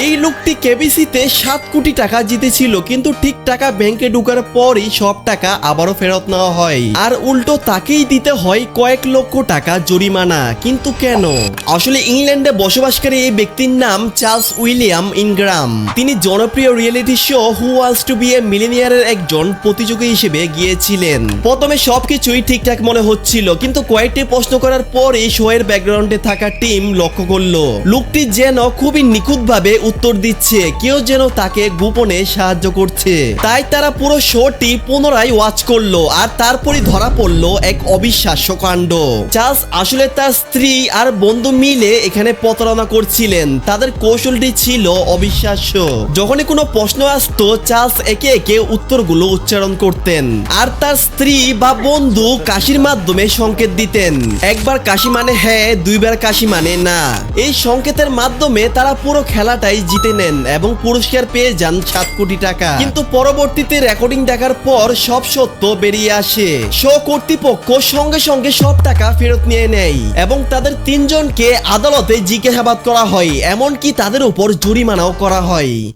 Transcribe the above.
এই লোকটি কেবিসিতে সাত কোটি টাকা জিতেছিল, কিন্তু ঠিক টাকা ব্যাংকে ঢুকার পরই সব টাকা আবারও ফেরত নেওয়া হয়। আর উল্টো তাকেই দিতে হয় কয়েক লক্ষ টাকা জরিমানা। কিন্তু কেন? আসলে ইংল্যান্ডে বসবাসকারী এই ব্যক্তির নাম চার্লস উইলিয়াম ইনগ্রাম। তিনি জনপ্রিয় reality show who wants to be a মিলিনিয়ারের একজন প্রতিযোগী হিসেবে গিয়েছিলেন। প্রথমে সবকিছুই ঠিকঠাক মনে হচ্ছিল, কিন্তু কয়েকটি প্রশ্ন করার পরই শো এর ব্যাকগ্রাউন্ডে থাকা টিম লক্ষ্য করল। লোকটি যেন খুবই নিখুঁতভাবে উত্তর দিচ্ছে, কেউ যেন তাকে গোপনে সাহায্য করছে। তাই তারা পুরো শোটি পুনরায় ওয়াচ করল, আর তারপরই ধরা পড়ল এক অবিশ্বাস্য কাণ্ড। চার্লস আসলে তার স্ত্রী আর বন্ধু মিলে এখানে প্রতারণা করছিলেন। তাদের কৌশলটি ছিল অবিশ্বাস্য। যখনই কোনো প্রশ্ন আসতো, চার্লস একে একে উত্তরগুলো উচ্চারণ করতেন। আর তার স্ত্রী বা বন্ধু কাশির মাধ্যমে সংকেত দিতেন। একবার কাশি মানে হ্যাঁ দুইবার কাশি মানে না। এই সংকেতের মাধ্যমে তারা পুরো খেলাটাই জিতে নেন এবং পুরস্কার পেয়ে যান সাত কোটি টাকা। কিন্তু পরবর্তীতে রেকর্ডিং দেখার পর সব সত্য বেরিয়ে আসে। শো কর্তৃপক্ষ সঙ্গে সঙ্গে সব টাকা ফেরত নিয়ে নেয় এবং তাদের তিনজনকে আদালতে জিজ্ঞাসাবাদ করা হয়, এমনকি তাদের উপর জরিমানাও করা হয়।